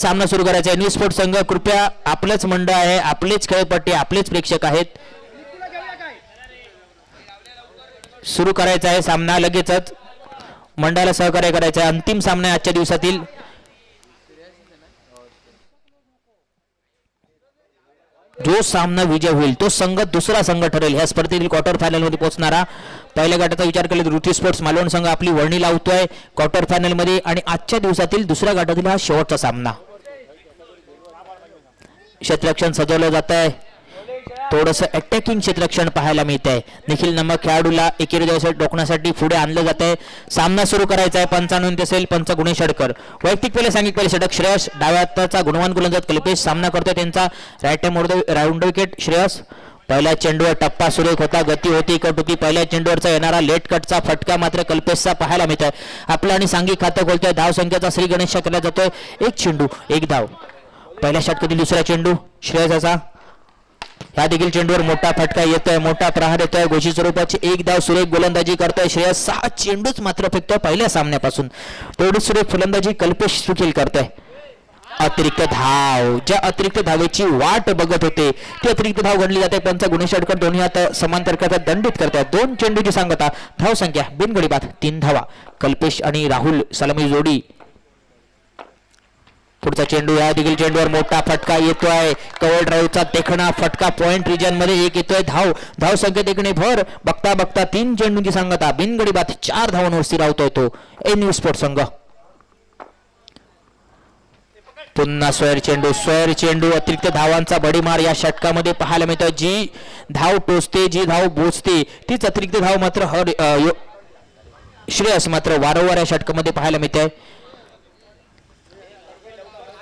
सामना सुरू करायचा आहे. न्यू स्पोर्ट संघ कृपया आपलंच मंडळ आहे आपलेच खेळपट्टी आपलेच प्रेक्षक आहेत. सुरू करायचा आहे सामना लगेचच. मंडळाला सहकार्य करायचं आहे. अंतिम सामना आहे आजच्या दिवसातील. जो सामना विजय होईल तो संघ दुसरा संघ ठरेल. ह्या स्पर्धेतील क्वार्टर फायनलमध्ये पोहोचणारा पहिल्या गटाचा विचार केला तर ऋतू स्पोर्ट्स मालवण संघ आपली वर्णी लावतोय क्वार्टर फायनलमध्ये आणि आजच्या दिवसातील दुसऱ्या गटातील हा शेवटचा सामना. क्षेत्रक्षण सजवलं जात आहे थोडस अटॅकिंग क्षेत्रक्षण पाहायला मिळत आहे निखिल नमक खेळाडूला एकेरी दिवसात रोखण्यासाठी पुढे आणलं जात आहे सामना सुरू करायचा आहे पंचानंद असेल पंच गुणे षडकर. वैयक्तिक पहिले सांगितले पहिले षटक श्रेयस डाव्याचा गुणवान गोलंदाज कल्पेश सामना करतोय त्यांचा. Right round wicket Shreyas. पहिल्या चेंडूवर टप्पा सुरेख होता गती होती कट होती पहिल्या चेंडूवरचा येणारा लेट कटचा फटका मात्र कल्पेशचा पाहायला मिळतोय. आपलं आणि सांघिक खातं खोलतोय. धाव संख्येचा श्री गणेश केला जातोय. एक चेंडू एक धाव. पहिल्या षटकातील दुसरा चेंडू श्रेयसाचा ह्या देखील चेंडूवर मोठा फटका येतोय मोठा प्रहार येतोय. गोशी स्वरूपाची एक धाव सुरेख गोलंदाजी करतोय. श्रेयस सहा चेंडूच मात्र फेकतोय पहिल्या सामन्यापासून. तेवढी सुरेख फलंदाजी कल्पेश सुखील करतोय. अतिरिक्त धाव. ज्या अतिरिक्त धावेची वाट बघत होते ती अतिरिक्त धाव गणली जाते. त्यांचा गुन्हे षटकर दोन्ही हात समांतर करतात दंडित करतात दोन चेंडूची सांगता धाव संख्या बिनगडी बाद तीन धावा. कल्पेश आणि राहुल सलामी जोडी. पुढचा चेंडू या देखील चेंडूवर मोठा फटका येतोय. कवळ ड्राईव्हचा देखणा फटका पॉइंट रिजनमध्ये एक येतोय. धाव धाव संख्येत देखणे भर. बघता बघता तीन चेंडूंची सांगता. बिनगडी बात चार धावांवर स्थिरावतोय तो. ए न्यू स्पोर्ट संघ. पुन्हा स्वैर चेंडू स्वैर चेंडू. अतिरिक्त धावांचा बडीमार या षटकामध्ये पाहायला मिळतोय. जी धाव टोचते जी धाव बोचते तीच अतिरिक्त धाव मात्र हर श्रेयस मात्र वारंवार या षटकामध्ये पाहायला मिळते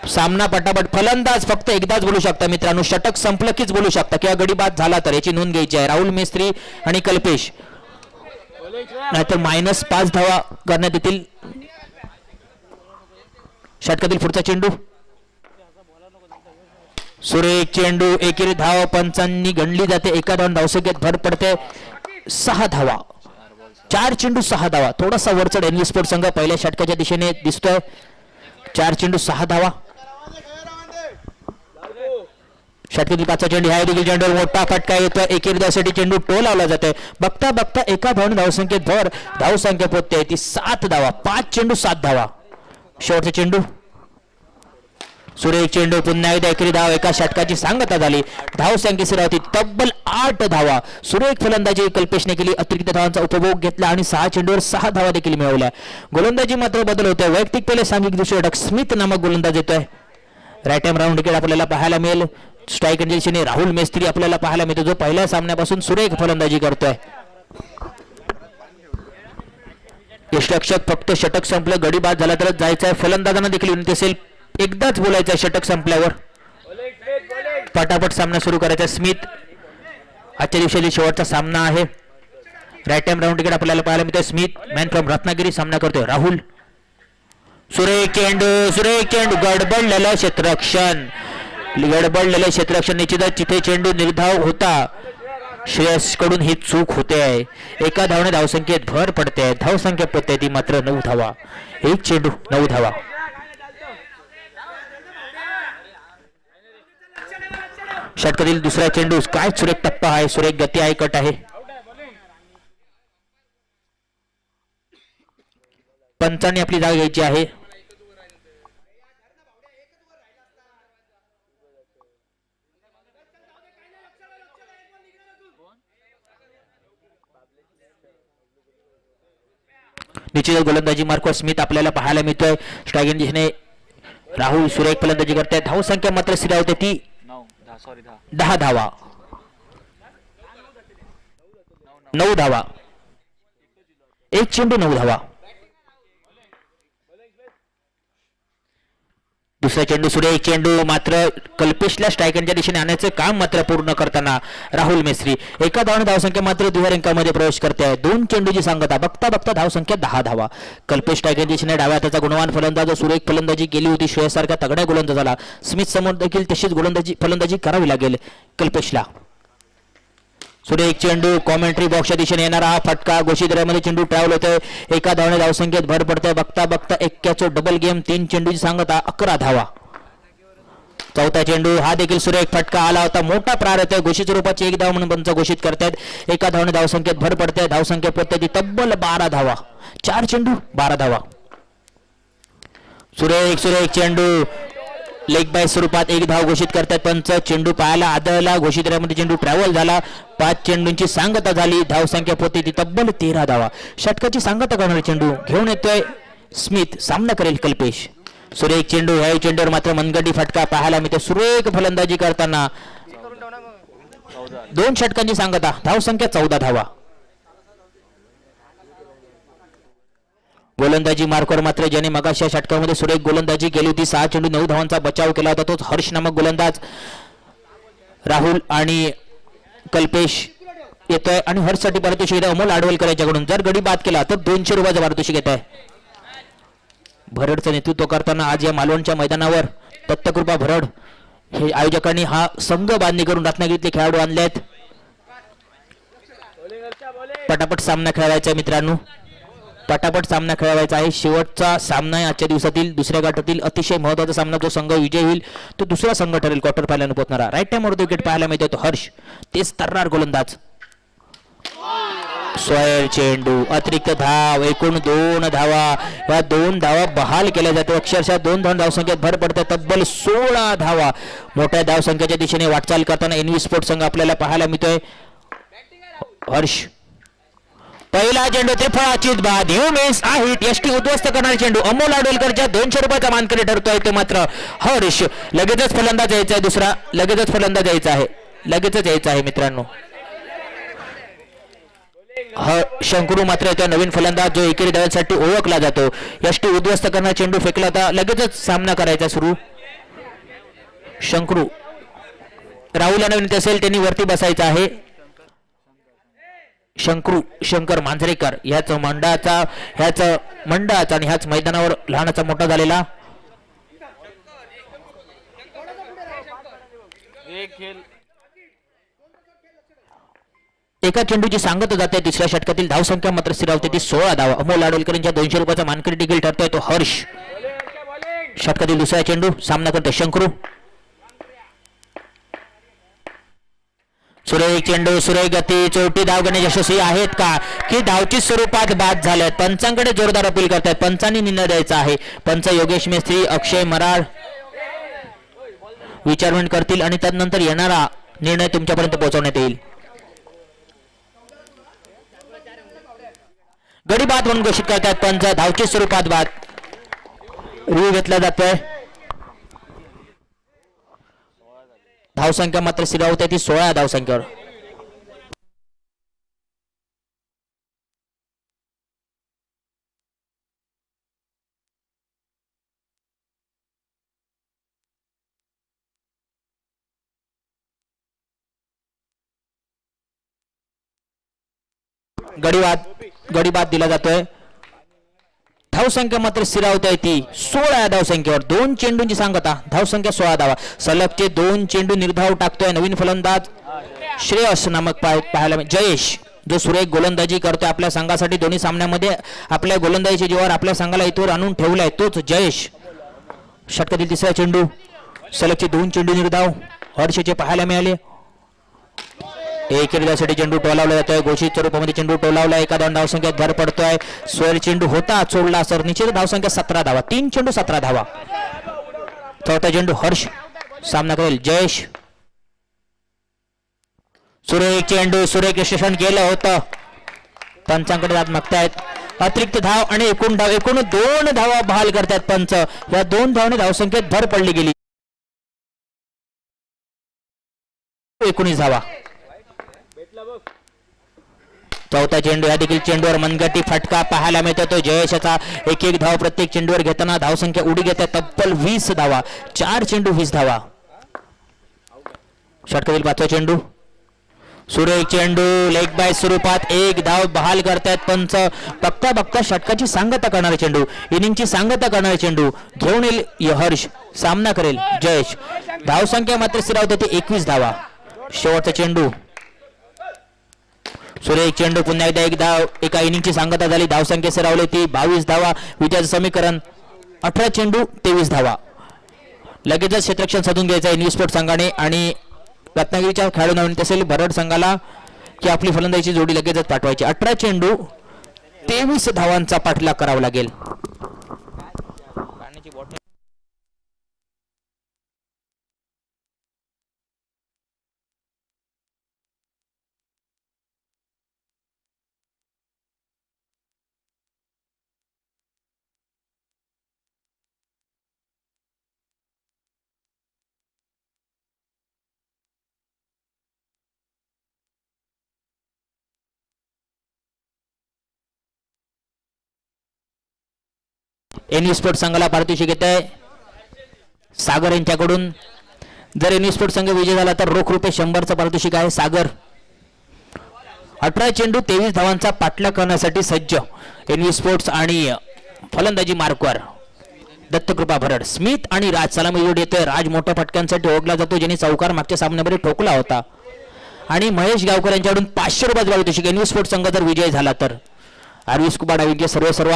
सामना पटापट फलंदाज फक्त एकदाच बोलू शकता मित्रांनो षटक संपलं कीच बोलू शकता. किंवा गडीबाद झाला तर याची नोंद घ्यायची आहे. राहुल मेस्त्री आणि कल्पेश. नाहीतर मायनस पाच धावा करण्यात येतील. षटकातील पुढचा चेंडू. सुरेख चेंडू एकेरी धाव पंचांनी गणली जाते. एका धाव धावसंख्येत भर पडते. सहा धावा. चार चेंडू सहा धावा. थोडासा वरचढ एनवी स्पोर्ट संघ पहिल्या षटकाच्या दिशेने दिसतोय. चार चेंडू सहा धावा. षटकातील पाचचा चेंडू ह्या देखील चेंडूवर मोठा फटका येतो एकेरी धावसाठी चेंडू टो लावला जातोय. बघता बघता एका धावून धावसंख्येत भर धावसंख्या पोहोचते ती सात धावा पाच चेंडू सात धावा. शेवटचा चेंडू. सुरेख चेंडू पुन्हा एकदा एकरी धाव एका षटकाची सांगता झाली. धाव संख्येसर होती तब्बल आठ धावा. सुरेख फलंदाजी कल्पेशने केली. अतिरिक्त धावांचा उपभोग घेतला आणि सहा चेंडूवर सहा धावा देखील मिळवल्या. गोलंदाजी मात्र बदल होतोय वैयक्तिक पहिले सांघिक दुसरे षटक. स्मिथ नामक गोलंदाज येतोय. राईट टाइम राऊंड क्रिकेट आपल्याला पाहायला मिळेल. स्ट्राईक दिशेने राहुल मेस्त्री आपल्याला पाहायला मिळतो. जो पहिल्या सामन्यापासून सुरेख फलंदाजी करतोय. यष्टरक्षक फक्त षटक संपलं. गडी बाद झाला तरच जायचं आहे फलंदाजांना देखील विनंती असेल. एकदाच बोलायचं आहे षटक संपल्यावर. पटापट सामना सुरू करायचा. आहे. स्मिथ आजच्या दिवशी शेवटचा सामना आहे. राईट टाइम राऊंड तिकीट आपल्याला पाहायला मिळतोय. स्मिथ मॅन फ्रॉम रत्नागिरी सामना करतोय. राहुल. सुरेख चेंडू सुरेख चेंडू गडबडलेलं क्षेत्ररक्षण गडबडलेलं क्षेत्ररक्षण निश्चितच तिथे चेंडू निर्धाव होता श्रेयसकडून ही चूक होते आहे. एका धावने धावसंख्येत भर पडते आहे. धावसंख्या पडते ती मात्र नऊ धावा. एक चेंडू नऊ धावा. षटकातील दुसरा चेंडू काय सुरेख टप्पा आहे सुरेख गती आहे कट आहे. पंचाने आपली जागा घ्यायची आहे. निश्चितच गोलंदाजी मार्को स्मिथ आपल्याला पाहायला मिळतोय. स्ट्रायगिंग दिशेने राहुल सुरेख फलंदाजी करतायत. धाव संख्या मात्र स्थिरावते ती दहा धावा. नऊ धावा. एक चेंडू नऊ धावा. दुसरा चेंडू सुरे एक चेंडू मात्र कल्पेशला स्ट्रायकरच्या दिशेने आणण्याचं काम मात्र पूर्ण करताना राहुल मेस्त्री. एका धावाने धावसंख्या मात्र दुहेरी अंकामध्ये प्रवेश करते आहे. दोन चेंडूची सांगता बघता बघता धावसंख्या दहा धावा. कल्पेश स्ट्रायकरच्या दिशेने डाव्या त्याचा गुणवान फलंदाज सुरेख फलंदाजी केली होती श्रेयसारख्या तगड्या गोलंदाजाला स्मिथ समोर देखील तशीच गोलंदाजी फलंदाजी करावी लागेल कल्पेशला. सुरेख चेंडू कॉमेंट्री बॉक्सच्या दिशेने येणारा हा फटका. घोषित मध्ये चेंडू ट्रॅव्हल होतोय. एका धावने धावसंख्येत भर पडतोय. बघता बघता एक्क्याचो डबल गेम तीन चेंडूची सांगता अकरा धावा. चौथा चेंडू हा देखील सुरेख फटका. आला होता मोठा प्रार होता घोषित स्वरूपाची एक धाव म्हणून पंच घोषित करतायत. एका धावने धावसंख्येत भर पडते धावसंख्या ती तब्बल बारा धावा. चार चेंडू बारा धावा. सुरेख सुरेख चेंडू. लेग बाय स्वरूपात एक धाव घोषित करतात. पंच चेंडू पाहायला आदळला. घोषित मध्ये चेंडू ट्रॅव्हल झाला. पाच चेंडूंची सांगता झाली. धावसंख्या पोती ती तब्बल तेरा धावा. षटकाची सांगता करणारा चेंडू घेऊन येतोय स्मिथ सामना करेल कल्पेश. सुरेख चेंडू ह्या चेंडूवर मात्र मनगडी फटका पाहायला मिळते सुरेख फलंदाजी करताना दोन षटकांची सांगता. धावसंख्या चौदा धावा. गोलंदाजी मार्कवर मात्र ज्याने मगाशा षटकामध्ये सुरेख गोलंदाजी केली होती. सहा चेंडू नऊ धावांचा बचाव केला होता. तोच हर्ष नामक गोलंदाज राहुल आणि कल्पेश येतोय. आणि हर्षसाठी पारितोषिक आहे अमोल आडवलकर याच्याकडून. जर गडी बाद केला तर दोनशे रुपयाचा पारितोषिक येत आहे भरडचं नेतृत्व करताना आज या मालवणच्या मैदानावर दत्तकृपा भरड हे आयोजकांनी हा संघ बांधणी करून रत्नागिरीतले खेळाडू आणले आहेत पटापट सामना खेळायचा मित्रांनो. पटापट सामना खेळवायचा आहे. शेवटचा सामना आहे आजच्या दिवसातील. दुसऱ्या गटातील अतिशय महत्त्वाचा सामना जो संघ विजय होईल तो दुसरा संघ ठरेल क्वार्टर फायनल पोहोचणारा. राईट टाइम विकेट पाहायला मिळतो हर्ष. तेच तर्रार गोलंदाज. सोयर चेंडू अतिरिक्त धाव एकूण दोन धावा. या दोन धावा बहाल केल्या जाते अक्षरशः दोन दोन धावसंख्येत भर पडते. तब्बल सोळा धावा. मोठ्या धावसंख्येच्या दिशेने वाटचाल करताना एनव्ही स्पोर्ट संघ आपल्याला पाहायला मिळतोय. हर्ष. पहिला चेंडू त्रिफळाचीत बाद ह्यू मिस हिट यष्टी उद्ध्वस्त करणारे चेंडू अमोल आडोलकरच्या दोनशे रुपयाचा मानकरी ठरतोय तो मात्र हर्ष. लगेचच फलंदाज यायचा आहे दुसरा लगेचच फलंदाज यायचा आहे. लगेचच यायचा आहे मित्रांनो. शंकरू मात्र येतोय नवीन फलंदाज जो एकेरी दळ्यासाठी ओळखला जातो. यष्टी उद्ध्वस्त करणारा चेंडू फेकला होता लगेचच सामना करायचा सुरू. शंकरू राहुल यांना विनंती असेल त्यांनी वरती बसायचं आहे. शंकरू शंकर मांजरेकर ह्याच मंडळाचा ह्याच मंडळाचा आणि ह्याच मैदानावर लहानाचा मोठा झालेला. एका चेंडूची सांगत जाते तिसऱ्या षटकातील धावसंख्या मात्र स्थिरावते ती सोळा धाव. अमोल आडोलकर यांच्या दोनशे रुपयाचा मानकरी देखील ठरतोय तो हर्ष. षटकातील दुसरा चेंडू सामना करतो शंकरू. सुरेख चेंडू सुरेख गती चौटी धाव घेणे यशस्वी आहेत का? की धावची स्वरूपात बाद झाल्यात पंचांकडे जोरदार अपील करतायत. पंचांनी निर्णय द्यायचा आहे. पंच योगेश मेस्त्री अक्षय मराळ विचारवण करतील आणि त्यानंतर येणारा निर्णय तुमच्यापर्यंत पोहोचवण्यात येईल. गडी बाद म्हणून घोषित करतात पंच धावची स्वरूपात बाद. रिव्ह्यू घेतला जातोय. धावसंख्या मात्र स्थिरावते ती सोळा धावसंख्येवर. गडीबाद गडीबाद दिला जातोय. धावसंख्या मात्र स्थिरावता येते सोळा या धावसंख्येवर. दोन चेंडूंची सांगता धावसंख्या सोळा धावा. सलगचे दोन चेंडू निर्धाव टाकतोय नवीन फलंदाज. श्रेयस नामक पाहायला जयेश जो सुरेख गोलंदाजी करतोय आपल्या संघासाठी दोन्ही सामन्यामध्ये. आपल्या गोलंदाजीच्या जीवावर आपल्या संघाला इथवर आणून ठेवलाय तोच जयेश. षटकातील तिसरा चेंडू. सलगचे दोन चेंडू निर्धाव. हर्षचे पाहायला मिळाले. एक साठी चेंडू टोलावला जातोय. घोषित स्वरूपामध्ये चेंडू टोलावला. एका दोन धावसंख्येत भर पडतोय. स्वर चेंडू होता चोडला सर निश्चित धावसंख्या सतरा धावा. तीन चेंडू सतरा धावा. चौथा चेंडू हर्ष. सामना करेल जयेश. सुरेख चेंडू सुरेख यशस्वी गेलं होतं. पंचांकडे जात मागतायत अतिरिक्त धाव आणि एकूण धाव एकूण दोन धावा बहाल करतात पंच. या दोन धावने धावसंख्येत भर पडली गेली. एकोणीस धावा. चौथा चेंडू या देखील चेंडूवर मनगटी फटका पाहायला मिळतो. तो जयेशाचा एक एक धाव प्रत्येक चेंडूवर घेताना धावसंख्या उडी घेते. तब्बल वीस धावा चार चेंडू वीस धावा. षटकातील पाचवा चेंडू. सुरेख चेंडू लेग बाय स्वरूपात एक धाव बहाल करतायत पंच बघता बघता षटकाची सांगता करणारे चेंडू इनिंगची सांगता करणारे चेंडू घेऊन येईल हर्ष सामना करेल जयेश. धावसंख्या मात्र स्थिरावते ती एकवीस धावा. शेवटचा चेंडू. सुरेख चेंडू पुन्हा एकदा एक धाव एका इनिंगची सांगता झाली. धावसंख्या सरावली ती बावीस धावा. विजयाचं समीकरण अठरा चेंडू तेवीस धावा. लगेचच क्षेत्रक्षण साधून घ्यायचं आहे न्यू स्पोर्ट संघाने. आणि रत्नागिरीच्या खेळाडूंना विनंती असेल भरड संघाला की आपली फलंदाजीची जोडी लगेचच पाठवायची. अठरा चेंडू तेवीस धावांचा पाठलाग करावा लागेल. एन स्पोर्ट संघाला पारितोषिक येत आहे. सागर यांच्याकडून. जर एन स्पोर्ट संघ विजय झाला तर रोख रुपये शंभरचं पारितोषिक आहे. सागर. अठरा चेंडू तेवीस धावांचा पाठलाग करण्यासाठी सज्ज एन स्पोर्ट्स आणि फलंदाजी मार्कवर दत्तकृपा भरड. स्मिथ आणि राज सलामी जोडी येतोय. राज मोठ्या फटक्यांसाठी ओळखला जातो ज्यांनी चौकार मागच्या सामन्यामध्ये ठोकला होता. आणि महेश गावकर यांच्याकडून पाचशे रुपयाचं पारितोषिक. एन स्पोर्ट्स संघ जर विजय झाला तर. आरवीस कुबाड अविज्ञ सर्व सर्व.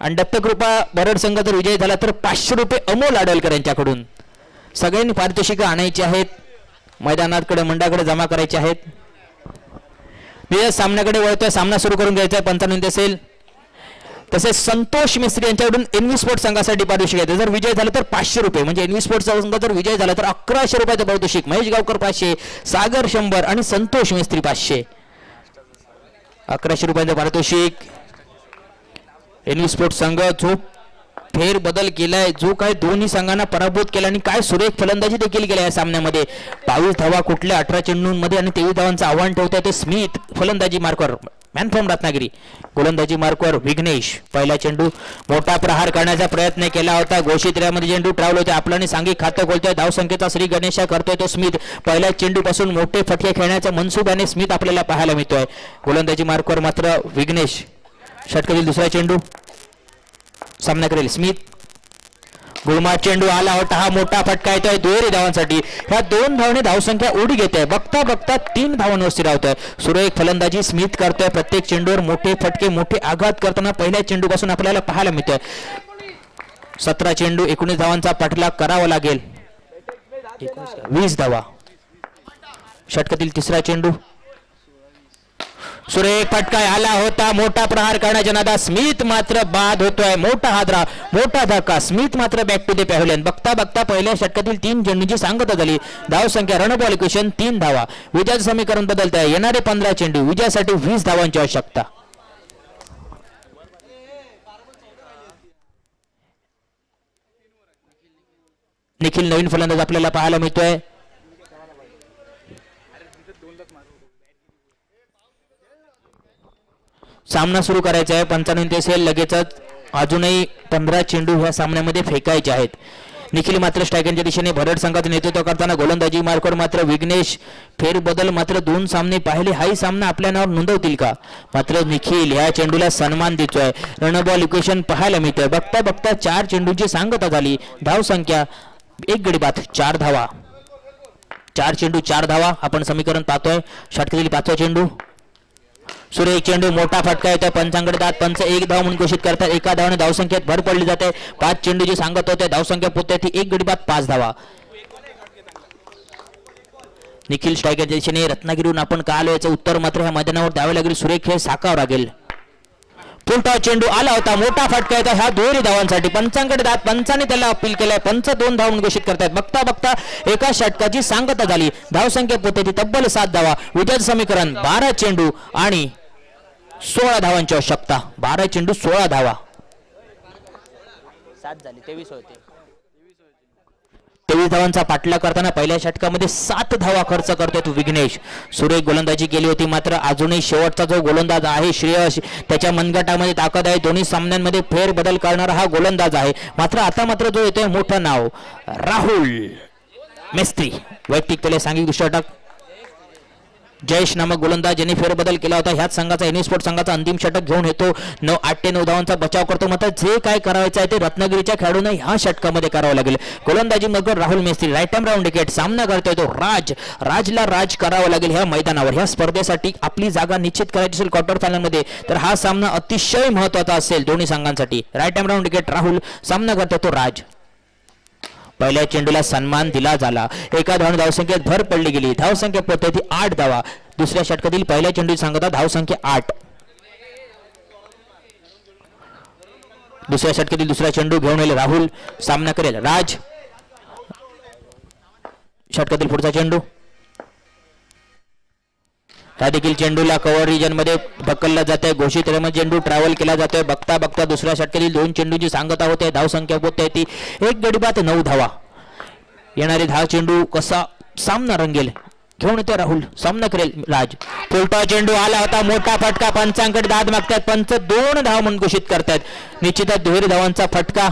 आणि दत्तकृपा बरड संघ जर विजय झाला तर पाचशे रुपये अमोल आडलकर यांच्याकडून. सगळ्यांनी पारितोषिकं आणायची आहेत. मैदानाकडे मंडळाकडे जमा करायचे आहेत. विजय सामन्याकडे वळतोय सामना सुरू करून घ्यायचा आहे पंचानंद असेल. तसेच संतोष मिस्त्री यांच्याकडून एनव्ही स्पोर्ट संघासाठी पारितोषिक आहे. जर विजय झाला तर पाचशे रुपये. म्हणजे एनव्ही स्पोर्ट संघ जर विजय झाला तर अकराशे रुपयाचं पारितोषिक. महेश गावकर पाचशे सागर शंभर आणि संतोष मिस्त्री पाचशे. अकराशे रुपयाचं पारितोषिक. एनी स्पोर्ट्स संघ जो फेर बदल केलाय जो काय दोन्ही संघांना पराभूत केला आणि काय सुरेख फलंदाजी देखील केली या सामन्यामध्ये. बावीस धावा कुठल्या अठरा चेंडूंमध्ये आणि तेवीस धावांचं आव्हान ठेवतोय ते स्मिथ फलंदाजी मार्कवर मॅन फ्रॉम रत्नागिरी. गोलंदाजी मार्कवर विघ्नेश पहिला चेंडू मोठा प्रहार करण्याचा प्रयत्न केला होता. घोषित मध्ये चेंडू ट्रॅव्हल होते आपल्याने सांगी खातं खोलतोय. धावसंख्येचा श्री गणेशा करतोय तो स्मिथ पहिल्या चेंडूपासून मोठे फटके खेळण्याचं मनसूब आणि स्मिथ आपल्याला पाहायला मिळतोय. गोलंदाजी मार्कवर मात्र विघ्नेश षटकातील दुसरा चेंडू. सामना करेल स्मिथ गुळमा चेंडू आला होता. हा मोठा फटका येतोय दुहेरी धावांसाठी. ह्या दोन धावने धावसंख्या उडी आहे बघता बघता तीन धावांवर आहे सुरेख फलंदाजी स्मिथ करतोय. प्रत्येक चेंडूवर मोठे फटके मोठे आघात करताना पहिल्या चेंडूपासून आपल्याला पाहायला मिळतोय. सतरा चेंडू एकोणीस धावांचा पाठलाग करावा लागेल. वीस धावा. षटकातील तिसरा चेंडू. सुरेख फटका आला होता मोठा प्रहार करण्याच्या नादा स्मिथ मात्र बाद होतोय. मोठा हादरा मोठा धक्का स्मिथ मात्र बॅक टू द पॅव्हलियन बघता बघता पहिल्या षटकातील तीन चेंडूंची सांगता झाली. धाव संख्या रणबॉल इक्वेशन तीन धावा. विजयाचं समीकरण बदलत आहे येणारे पंधरा चेंडू विजयासाठी वीस धावांची आवश्यकता. निखिल नवीन फलंदाज आपल्याला पाहायला मिळतोय. सामना सुरू करायचा आहे. पंचावन्न असेल लगेचच अजूनही पंधरा चेंडू ह्या सामन्यामध्ये फेकायचे आहेत. निखिल मात्र स्ट्रायकरच्या दिशेने भरड संघाचं नेतृत्व करताना गोलंदाजी मार्कवर मात्र विघ्नेश. फेरबदल मात्र दोन सामने पाहिले. हाही सामना आपल्या नावावर नोंदवतील का? मात्र निखिल ह्या चेंडूला सन्मान देतोय. रणबॉल इक्वेशन पाहायला मिळतोय. बघता बघता चार चेंडूंची सांगता झाली. धाव संख्या एक गडी बाद चार धावा. चार चेंडू चार धावा आपण समीकरण पाहतोय. षटकातील पाचवा चेंडू. सुरेख चेंडू मोठा फटका येतो पंचांकडे दात पंच एक धाव म्हणून घोषित करतात. एका धावाने धावसंख्येत भर पडली जाते. पाच चेंडूची सांगत होते धावसंख्या पोहोचते ती एक गडी बाद पाच धावा. निखिल स्ट्रायकर दिशेने रत्नागिरीहून आपण का आलो याचं उत्तर मात्र ह्या मैदानावर द्यावे लागेल. सुरेख हे साकावं लागेल. फुलटा चेंडू आला होता मोठा फटका येतो ह्या दोन्ही धावांसाठी. पंचांकडे दात पंचाने त्याला अपील केलाय. पंच दोन धाव म्हणून घोषित करतायत. बघता बघता एका षटकाची सांगता झाली. धावसंख्या पोते ती तब्बल सात धावा. विजय समीकरण बारा चेंडू आणि सोळा धावांची आवश्यकता. बारा चेंडू सोळा धावा. सात झाली तेवीस होते. तेवीस धावांचा पाठलाग करताना पहिल्या षटकामध्ये सात धावा खर्च करतोय तो विघ्नेश. सुरेख गोलंदाजी केली होती मात्र अजूनही शेवटचा जो गोलंदाज आहे श्रेयस त्याच्या मनगटामध्ये ताकद आहे. दोन्ही सामन्यांमध्ये फेर बदल करणारा हा गोलंदाज आहे. मात्र आता मात्र जो येतोय मोठं नाव राहुल मेस्त्री. वैयक्तिक त्याला सांघिक षटक जयेश नामक गोलंदाज यांनी फेरबदल केला होता ह्याच संघाचा एनी स्पोर्ट संघाचा अंतिम षटक घेऊन येतो. नऊ आठ ते नऊ धावांचा बचाव करतो. मात्र जे काय करायचं आहे ते रत्नागिरीच्या खेळाडूंना ह्या षटकामध्ये करावं लागेल. गोलंदाजी Magar Rahul Mestri right time round wicket सामना करतोय तो राज. राजला राज करावं लागेल ह्या मैदानावर. ह्या स्पर्धेसाठी आपली जागा निश्चित करायची असेल क्वार्टर फायनलमध्ये तर हा सामना अतिशय महत्त्वाचा असेल दोन्ही संघांसाठी. Right time round wicket Rahul सामना करतोय तो राज. पहिल्या चेंडूला सन्मान दिला झाला. एका धावून धावसंख्येत भर पडली गेली. धावसंख्या पद्धती आठ धावा. दुसऱ्या षटकातील पहिल्या चेंडू सांगता धावसंख्या आठ. दुसऱ्या षटकातील दुसरा चेंडू घेऊन येईल राहुल. सामना करेल राज. षटकातील पुढचा चेंडू. त्या देखील चेंडूला कव्हर रिजनमध्ये ढकलला आहे घोषित रमत चेंडू ट्रॅव्हल केला जातोय. बघता बघता दुसऱ्या षटकातील दोन चेंडूची सांगता होते. धावसंख्या होते ती. एक गडीबात नऊ धावा. येणारे धाव चेंडू कसा सामना रंगेल? घेऊन येते राहुल. सामना करेल राज. फुलटा चेंडू आला होता. मोठा फटका. पंचांकडे दाद मागतात पंच दोन धाव म्हणून घोषित करतात निश्चितच दुहेरी धावांचा फटका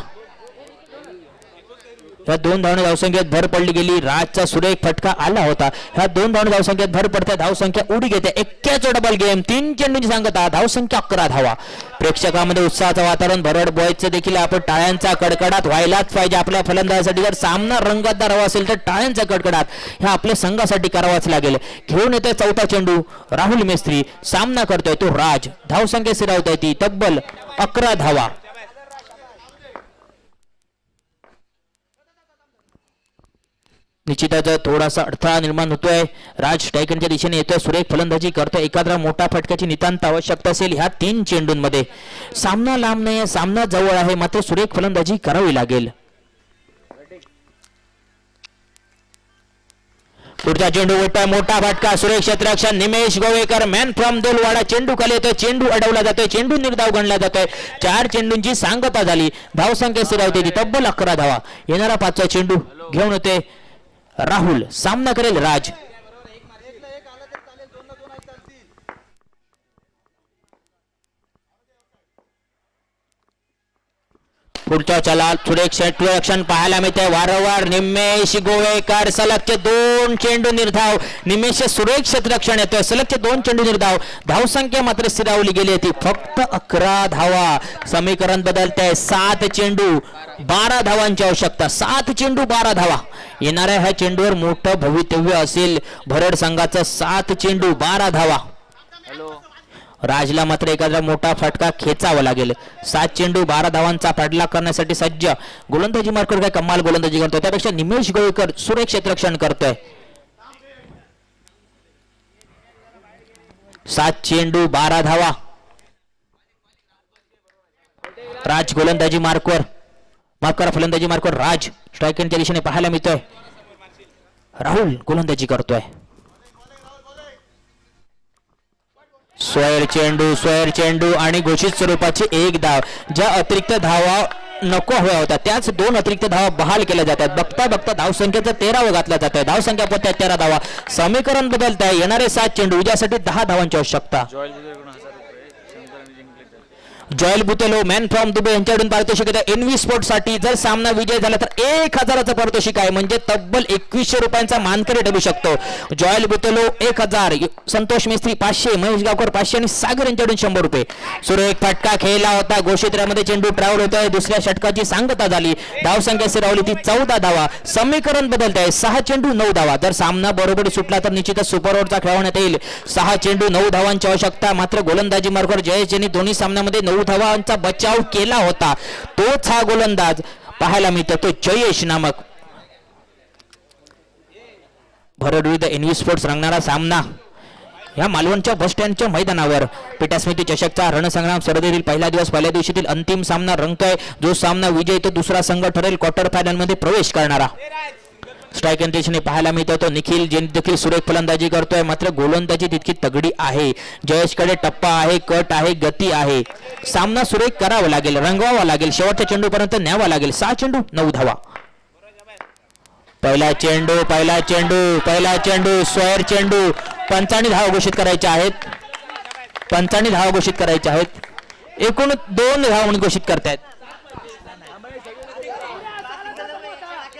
ह्या दोन धावणे धावसंख्येत भर पडली गेली. राजचा सुरेख फटका आला होता. ह्या दोन धावणे धावसंख्येत भर पडते धावसंख्या उडी घेते. एक्क्याचं डबल गेम तीन चेंडूची सांगता धावसंख्या अकरा धावा. प्रेक्षकामध्ये उत्साहाचं वातावरण भरड बॉयचं देखील आपण टाळ्यांचा कडकडाट व्हायलाच पाहिजे. आपल्या फलंदाजासाठी जर सामना रंगतदार हवा असेल तर टाळ्यांचा कडकडाट ह्या आपल्या संघासाठी करावाच लागेल. घेऊन येतोय चौथा चेंडू राहुल मेस्त्री. सामना करतोय तो राज. धावसंख्या सिरावता ती. तब्बल अकरा धावा. निश्चितच थोडासा अडथळा निर्माण होतोय. राज टायकनच्या दिशेने येतोय. सुरेख फलंदाजी करतोय. एखादा मोठा फटक्याची नितांत आवश्यकता असेल ह्या तीन चेंडूंमध्ये. सामना लांब नाही सामना जवळ आहे. मात्र सुरेख फलंदाजी करावी लागेल. पुढचा चेंडू उठतोय मोठा फटका. सुरेख क्षेत्ररक्षण निमेश गोवेकर मॅन फ्रॉम दोलवाडा. चेंडू खाली येतोय. चेंडू अडवला जातोय. चेंडू निर्धाव गणला जातोय. चार चेंडूंची सांगता झाली. धावसंख्या स्थिरावते ती. तब्बल अकरा धावा. येणारा पाचवा चेंडू घेऊन होते राहुल सामना करेल राज. पुढच्या चलात सुरेख क्षेत्ररक्षण पाहायला मिळते. वारंवार निमेश गोवेकर सलगचे दोन चेंडू निर्धाव. निमेश सुरेख क्षेत्ररक्षण येतोय. सलगचे दोन चेंडू निर्धाव. धावसंख्या मात्र स्थिरावली गेली होती. फक्त अकरा धावा. समीकरण बदलतंय. सात चेंडू बारा धावांची आवश्यकता. सात चेंडू बारा धावा. येणाऱ्या ह्या चेंडूवर मोठं भवितव्य असेल. भरड संघाचं सात चेंडू बारा धावा. राजला मात्र एखादा मोठा फटका खेचावा लागेल. सात चेंडू बारा धावांचा पाठलाग करण्यासाठी सज्ज. गोलंदाजी मार्कर काय कमाल गोलंदाजी करतोय. त्यापेक्षा निमेश गोळकर सुरेख रक्षण करतोय. सात चेंडू बारा धावा. राज गोलंदाजी मार्कवर माफ करा फलंदाजी मार्कवर राज. स्ट्रायकरच्या दिशेने पाहायला मिळतोय. राहुल गोलंदाजी करतोय. स्वैर चेंडू स्वैर चेंडू आणि घोषित स्वरूपाची एक धाव. ज्या अतिरिक्त धावा नको हव्या होत्या त्याच दोन अतिरिक्त धावा बहाल केल्या जातात. बघता बघता धावसंख्येचा तेरावं घातला जात आहे धावसंख्या पोत्या तेरा धावा. समीकरण बदलत आहे येणारे सात चेंडू उद्यासाठी दहा धावांची आवश्यकता. Joyal Botelho man from Dubai यांच्याकडून पारितोषिक येतं. एनव्ही स्पोर्टसाठी जर सामना विजय झाला तर एक हजाराचं पारितोषिक आहे. म्हणजे तब्बल एकवीसशे रुपयांचा मानकरी ठरू शकतो. जॉयल बुतेलो एक हजार संतोष मिस्त्री पाचशे महेश गावकर पाचशे आणि सागर यांच्याकडून शंभर रुपये. सुरेख फटका खेळला होता. गोषित्र्यामध्ये चेंडू ट्रॅव्हल होतोय. दुसऱ्या षटकाची सांगता झाली. धावसंख्या सिरावली ती चौदा धावा. समीकरण बदलत आहे सहा चेंडू नऊ धावा. जर सामना बरोबर सुटला तर निश्चितच सुपर ओव्हरचा खेळवण्यात येईल. सहा चेंडू नऊ धावांची आवश्यकता. मात्र गोलंदाजी मार्गावर जयेश यांनी दोन्ही सामन्यामध्ये नऊ धावांचा बचाव केला होता. तोच हा गोलंदाज. पाहायला मिळतो तो जयेश नामक. भरड विरुद्ध एनव्ही स्पोर्ट्स रंगणारा सामना. या मालवणच्या बस स्टँडच्या मैदानावर पिटास्मिती चषकचा रणसंग्राम स्पर्धेतील पहिला दिवस पहिल्या दिवशीतील अंतिम सामना रंगतोय. जो सामना विजय तो दुसरा संघ ठरेल क्वार्टर फायनलमध्ये प्रवेश करणारा. स्ट्राईक दिशेने पाहायला मिळतो. तो निखिल जे देखील सुरेख फलंदाजी करतोय. मात्र गोलंदाजी तितकी तगडी आहे. जयेशकडे टप्पा आहे कट आहे गती आहे. सामना सुरेख करावा लागेल रंगवावा लागेल. शेवटच्या चेंडूपर्यंत न्यावा लागेल. सहा चेंडू नऊ धावा. पहिला चेंडू पहिला चेंडू पहिला चेंडू स्वैर चेंडू. पंचाणी धावा घोषित करायच्या आहेत. पंचाणी धावा घोषित करायच्या आहेत. एकूण दोन धावा म्हणून घोषित करतायत.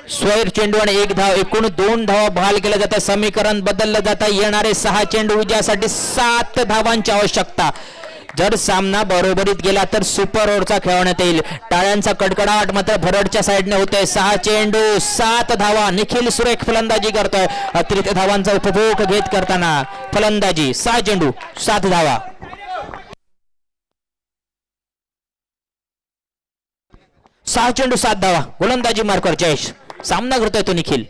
स्वैर चेंडू आणि एक धाव एकूण दोन धावा बहाल केल्या जातात. समीकरण बदललं जातं. येणारे सहा चेंडू विजयासाठी सात धावांची आवश्यकता. जर सामना बरोबरीत गेला तर सुपर ओव्हरचा खेळवण्यात येईल. टाळ्यांचा कडकडाट मात्र भरडच्या साईडने होतोय. सहा चेंडू सात धावा. निखिल सुरेख फलंदाजी करतोय. अतिरिक्त धावांचा उपभोग घेत करताना फलंदाजी सहा चेंडू सात धावा. सहा चेंडू सात धावा. गोलंदाजी मार्कर जयेश. सामना करतोय तो निखिल.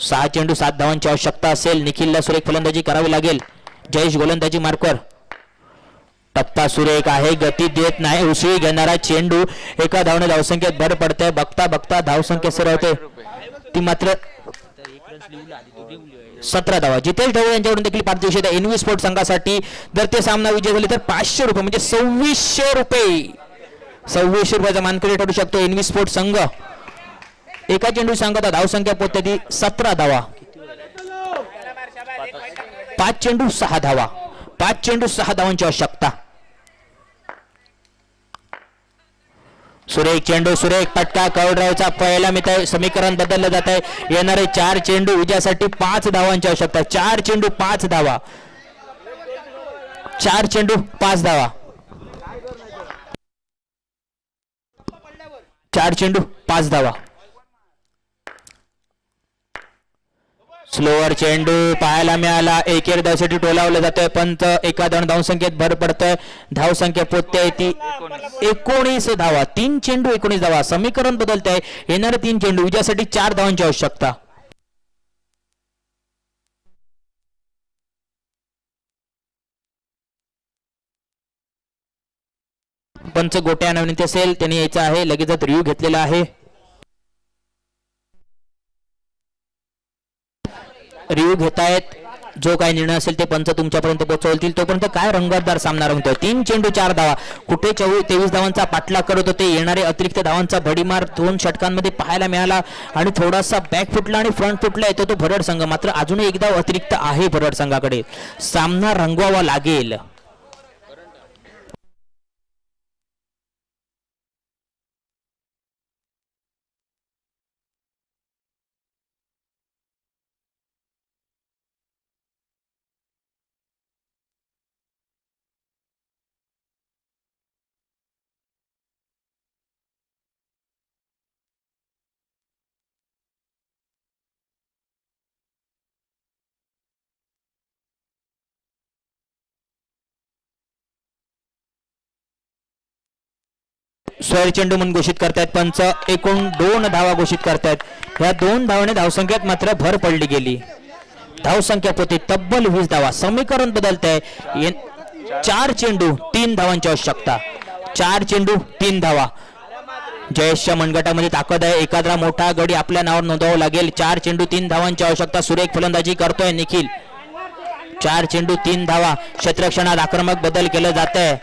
सहा चेंडू सात धावांची आवश्यकता असेल. निखिलला सुरेख फलंदाजी करावी लागेल. जयेश गोलंदाजी मार्कवर टप्पा सुरेख आहे गती देत नाही उसळी घेणारा चेंडू एका धावने धावसंख्येत भर पडते बघता बघता धावसंख्या सरवते ती मात्र सतरा धावा. जितेश ढवळे यांच्याकडून देखील पारितोषिक आहे. स्पोर्ट संघासाठी जर ते सामना विजय झाले तर पाचशे रुपये म्हणजे सव्वीसशे रुपये. सव्वीसशे रुपयाचा मानकरी ठरू शकतो एनव्ही स्पोर्ट संघ. एका चेंडू सांगता धावसंख्या पोहोचते ती सतरा धावा. पाच चेंडू सहा धावा. पाच चेंडू सहा धावांची आवश्यकता. सुरेख चेंडू सुरेख पटका कवड्रावचा पहिला मित्र समीकरण बदललं जात आहे. येणारे चार चेंडू विजयासाठी पाच धावांची आवश्यकता. चार चेंडू पाच धावा. चार चेंडू पाच धावा. चार चेंडू पाच धावा. स्लोअर चेंडू पाहायला मिळाला. एकेर धावसाठी टोलावलं जातोय पंत एका दोन धावसंख्येत भर पडतोय. धावसंख्या पोचते ती एकोणीस धावा तीन चेंडू एकोणीस धावा. समीकरण बदलत आहे येणारे तीन चेंडू विजयासाठी चार धावांची आवश्यकता. पंच गोट्या विनंती असेल त्यांनी यायचं आहे. लगेचच रिव्ह्यू घेतलेला आहे. रिव्ह्यू घेतायत. जो काही निर्णय असेल ते पंच तुमच्यापर्यंत पोहोचवतील. तोपर्यंत काय रंगतदार सामना रंगतोय? तीन चेंडू चार धावा. कुठे चौ तेवीस धावांचा पाठलाग करत होते. येणारे अतिरिक्त धावांचा भडीमार दोन षटकांमध्ये पाहायला मिळाला आणि थोडासा बॅक फुटला आणि फ्रंट फुटला. येतो तो भरड संघ. मात्र अजूनही एकदा अतिरिक्त आहे भरड संघाकडे. सामना रंगवावा लागेल. स्वैर चेंडू म्हणून घोषित करतायत पंच एकूण दोन धावा घोषित करतायत. या दोन धावाने धावसंख्येत मात्र भर पडली गेली. धावसंख्या पोती तब्बल वीस धावा. समीकरण बदलत आहे चार चेंडू तीन धावांची आवश्यकता. चार चेंडू तीन धावा. जयेशच्या मनगटामध्ये ताकद आहे. एखादा मोठा गडी आपल्या नावावर नोंदवावं लागेल. चार चेंडू तीन धावांची आवश्यकता. सुरेख फलंदाजी करतोय निखिल. चार चेंडू तीन धावा. क्षेत्रक्षणात आक्रमक बदल केलं जात आहे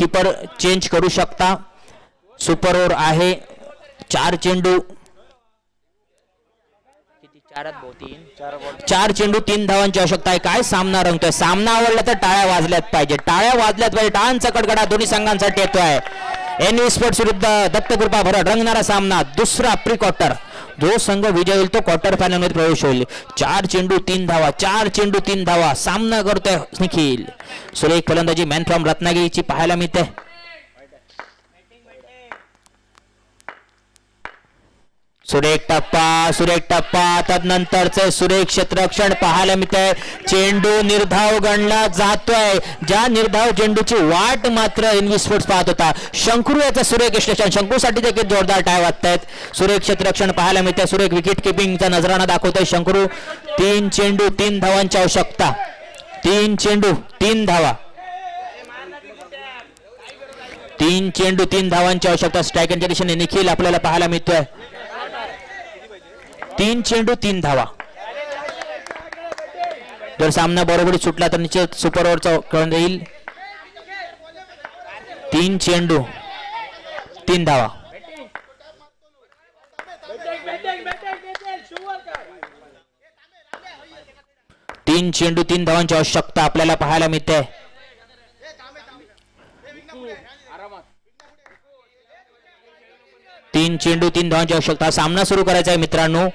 कीपर चेंज करू शकता. सुपर ओव्हर आहे. चार चेंडू. चार चेंडू तीन धावांची आवश्यकता आहे. काय सामना रंगतोय? सामना आवडला तर टाळ्या वाजल्यात पाहिजे. टाळ्या वाजल्यात पाहिजे. टाळांचा कडकडा दोन्ही संघांसाठी येतोय. एन स्पोर्ट्स विरुद्ध दत्तकृपा भरत रंगणारा सामना दुसरा प्री क्वार्टर जो संघ विजय होईल तो क्वार्टर फायनलमध्ये प्रवेश होईल. चार चेंडू तीन धावा चार चेंडू तीन धावा सामना करतोय निखिल. सुरेख फलंदाजी मॅन फ्रॉम रत्नागिरीची पाहायला मिळते. सुरेख टप्पा सुरेख टप्पा. तदनंतरचे सुरेख क्षेत्रक्षण पाहायला मिळतंय. चेंडू निर्धाव गणला जातोय. ज्या निर्धाव चेंडूची वाट मात्र इनवी स्पोर्ट्स पाहत होता. शंकरू याचा सुरेख विश्लेषण. शंकूसाठी देखील जोरदार टाय वाटतायत सुरेख क्षेत्रक्षण पाहायला मिळतंय. सुरेख विकेट किपिंगचा नजराणा दाखवतोय शंकरू. तीन चेंडू तीन धावांची आवश्यकता. तीन चेंडू तीन धावा. तीन चेंडू तीन धावांची आवश्यकता. स्ट्रायकरच्या दिशेने निखिल आपल्याला पाहायला मिळतोय. तीन चेंडू तीन धावा. जर सामना बरोबरी सुटला तर निश्चित सुपर ओव्हरचा कळून येईल. तीन चेंडू तीन धावा. तीन चेंडू तीन धावांची आवश्यकता आपल्याला पाहायला मिळते. तीन चेंडू तीन धावांची आवश्यकता. सामना सुरू करायचा आहे मित्रांनो.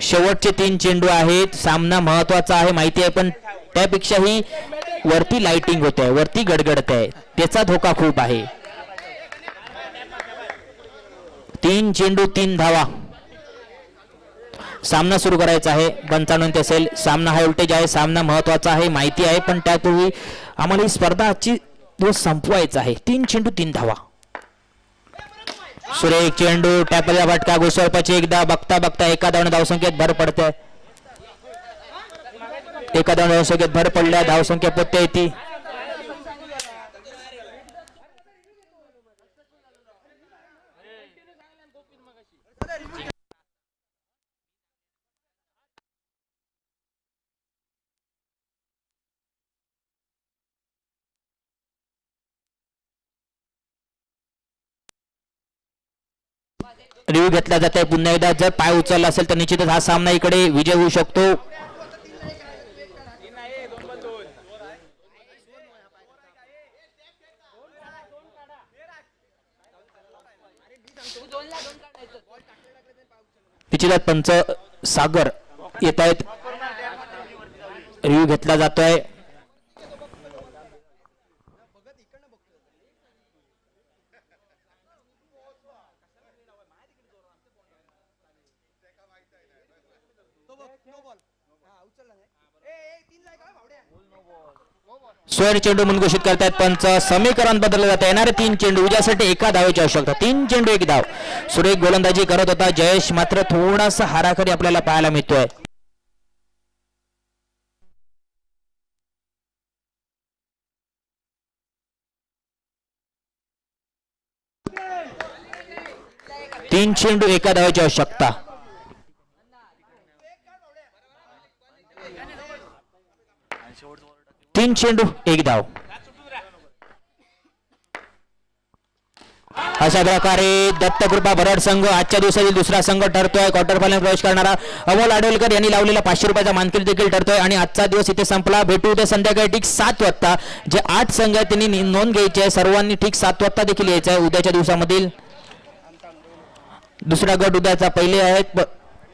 शेवटचे तीन चेंडू आहेत. सामना महत्त्वाचा आहे माहिती आहे पण त्यापेक्षाही वरती लाइटिंग होत आहे वरती गडगडत आहे. त्याचा धोका खूप आहे. तीन चेंडू तीन धावा. सामना सुरू करायचा आहे. पंचावन्न ते असेल. सामना हा व्होल्टेज आहे. सामना महत्त्वाचा आहे माहिती आहे पण त्यापूर्वी आम्हाला ही स्पर्धाची दिवस संपवायचा आहे. तीन चेंडू तीन धावा. सुरेख चेंडू टॅपलचा फटका घुसळपाची एकदा बघता बघता एका धावने धावसंख्येत भर पडते. एका धावने धावसंख्येत भर पडल्या धावसंख्या पोते येते रिव्ह्यू घेतला जात आहे पुन्हा एकदा जर पाय उचलला असेल तर निश्चितच हा सामना इकडे विजय होऊ शकतो. पंच सागर येत आहेत रिव्ह्यू घेतला जातोय. स्वर चेंडू म्हणून घोषित करतायत पंच समीकरण बदललं जातं. येणारे तीन चेंडू उद्यासाठी एका धावेची आवश्यकता. तीन चेंडू एक धाव. सुरेख गोलंदाजी करत होता जयेश मात्र थोडासा हाराखरी आपल्याला पाहायला मिळतोय. तीन चेंडू एका धावेची आवश्यकता. तीन चेंडू एक धाव. अशा प्रकारे दत्तकृपा भरड संघ आजच्या दिवसातील दुसरा संघ ठरतोय. क्वार्टर फायनल प्रवेश करणारा अमोल आडवलकर यांनी लावलेला पाचशे रुपयाचा मानकरी देखील ठरतोय. आणि आजचा दिवस इथे संपला. भेटू उद्या संध्याकाळी ठीक सात वाजता. जे आठ संघ आहेत त्यांनी नोंद घ्यायची आहे. सर्वांनी ठीक सात वाजता देखील यायचं आहे. उद्याच्या दिवसामधील दुसरा गट उद्याचा पहिले आहेत.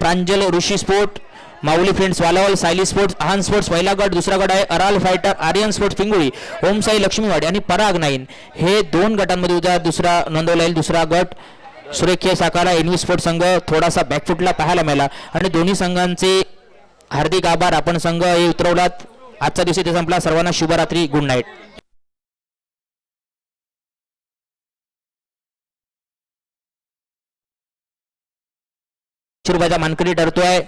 Pranjal Rishi sport Mauli friends Walawal Sayali sports Aahan sports पहिला गट दुसरा गट आहे अराल फायटर आर्यन स्पोर्ट्स पिंगुळी ओमसाई लक्ष्मीवाडी आणि पराग नाईन. हे दोन गटांमध्ये उद्या दुसरा नोंदवला येईल दुसरा गट. सुरेखीय साकारा एनवी स्पोर्ट्स संघ थोडासा बॅकफुटला पाहायला मिळाला. आणि दोन्ही संघांचे हार्दिक आभार. आपण संघ हे उतरवलात. आजचा दिवशी ते संपला. सर्वांना शुभरात्री. Good night. रुपयाचा मानकरी ठरतोय.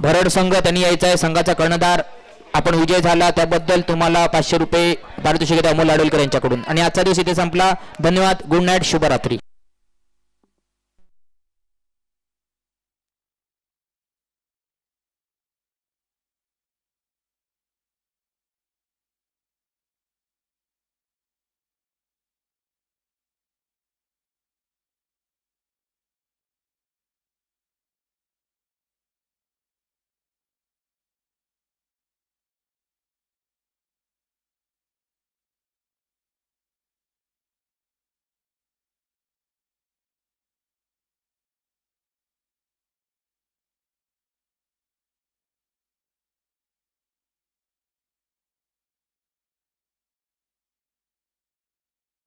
भरड संघ त्यांनी यायचा आहे. संघाचा कर्णधार आपण विजय झाला. त्याबद्दल तुम्हाला पाचशे रुपये पारितोषिक अमोल आडोलकर यांच्याकडून. आणि आजचा दिवस इथे संपला. धन्यवाद. Good night. शुभरात्री.